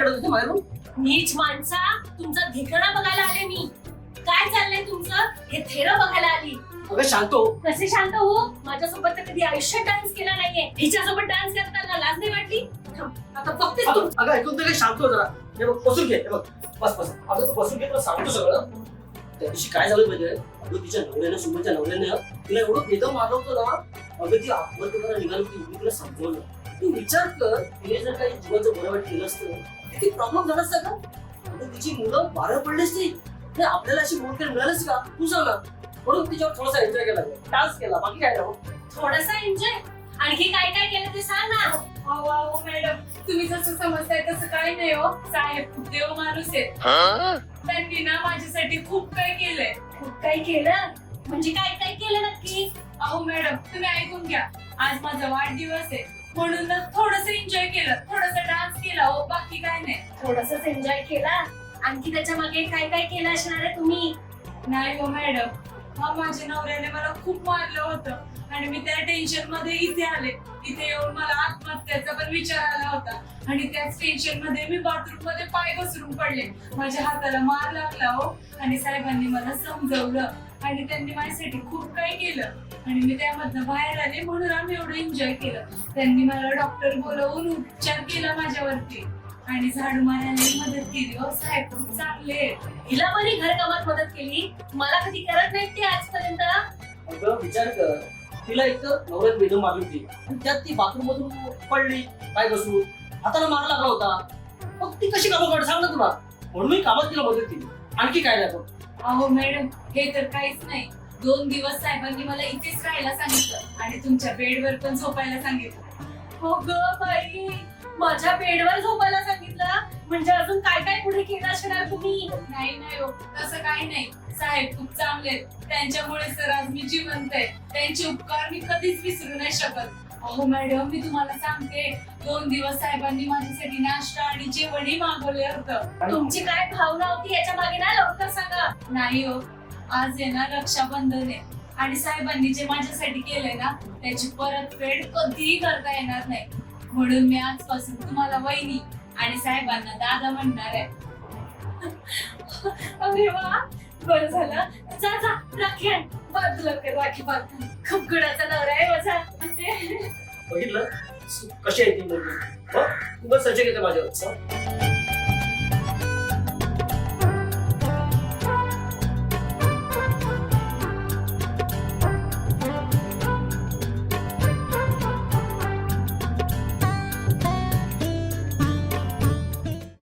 रडत होते बाहेरून नीच माणसा तुमचा धिकणा बघायला आले मी. काय चाललंय तुमचं? हे थेरं बघायला आली. अगं शांतो कसे शांत हो? माझ्यासोबत तर कधी आयुष्यात डान्स केला नाहीये. हिच्यासोबत डान्स करताना लाज नाही वाटली? थांब, आता बघतेच तू. अगं अगं, ऐकून तर शांत हो जरा. हे बघ बसून घे हे बघ. बस बस. अगं तू बसून घे तुला सांगतो सगळं. त्या दिवशी काय झालं माहितीये? अगं तिच्या नवऱ्यानं सुमनच्या नवऱ्यानं तिला एवढं भेदम मारलं होतं ना अगं ती आत्महत्या करायला निघाली होती. मी तिला समजवलं. तू विचार कर तिने जर काही जीवाचं बरं वाईट केलं असतं किती प्रॉब्लेम झाला असता का? तिची मुलं बारा पडली असती. नाही आपल्याला अशी मोठ मिळालीच का? तू सांग ना. म्हणून तिच्यावर थोडासा एन्जॉय केला डान्स केला बाकी काय नाही थोडासा एन्जॉय आणखी काय काय केलं ते सांग ना. अहो अहो मॅडम. तुम्ही जसं समजताय तसं काही नाही हो. साहेब खूप देव माणूस आहेत त्यांनी ना माझ्यासाठी खूप काही केलंय. खूप काही केलं? म्हणजे काय काय केलं नक्की? अहो मॅडम तुम्ही ऐकून घ्या. आज माझा वाढदिवस आहे. म्हणून थोडस एन्जॉय केलं. थोडस डान्स केला हो बाकी काय नाही. थोडस एन्जॉय केला. आणखी त्याच्यामागे काय काय केलं असणार आहे तुम्ही? नाही हो मॅडम हा माझ्या नवऱ्याने मला खूप मारलं होतं. आणि मी त्या टेन्शनमध्ये इथे आले. इथे येऊन मला आत्महत्याचा पण विचार आला होता. आणि त्याच टेन्शनमध्ये मी बाथरूममध्ये पाय घसरून पडले. माझ्या हाताला मार लागला हो. आणि साहेबांनी मला समजवलं. आणि त्यांनी माझ्यासाठी खूप काही केलं. आणि मी त्यामधनं बाहेर आले म्हणून आम्ही एवढं एन्जॉय केलं. त्यांनी मला डॉक्टर बोलवून उपचार केला माझ्यावरती. आणि झाडू मारायला मदत केली हो. साहेब खूप चांगले. हिला बरी घरकामात मदत केली. मला कधी करत नाहीत ते आजपर्यंत. अगं विचार कर. तिला एक तर नवऱ्यात बेदम मारली होती. आणि त्यात ती बाथरूम मधून पडली काय घसरून. हाताला मार लागला होता. मग ती कशी कामं काढ सांग ना तुला. म्हणून मी कामात तिला मदत केली. आणखी काय लागतो अहो मॅडम हे तर काहीच नाही. दोन दिवस साहेबांनी मला इथेच राहायला सांगितलं आणि तुमच्या बेडवर पण झोपायला सांगितलं. हो ग बाई माझ्या बेडवर झोपायला सांगितलं? म्हणजे अजून काय काय तुम्ही नाही नाही हो तसं काही नाही. साहेब खूप चांगले आहेत. त्यांच्यामुळे सर आज मी जिवंत आहे. त्यांचे उपकार मी कधीच विसरू नाही शकत. अहो मॅडम मी तुम्हाला सांगते दोन दिवस साहेबांनी माझ्यासाठी नाश्ता आणि जेवणही मागवले होतं. तुमची काय भावना होती याच्या मागे? ना लवकर सांगा. नाही हो आज आहे ना रक्षाबंधन आहे. आणि साहेबांनी जे माझ्यासाठी केलंय ना त्याची परतफेड कधीही करता येणार नाही. म्हणून मी आजपासून तुम्हाला वहिनी आणि साहेबांना दादा म्हणणार आहे. अरे वा. बर झालं. जा जा राखी आण. बांध लवकर राखी बांध खूप गुणाचा नवरा आहे माझा. बघितलं? कशी आहे ती मुलगी? बघ, तू बस सज्ज घेते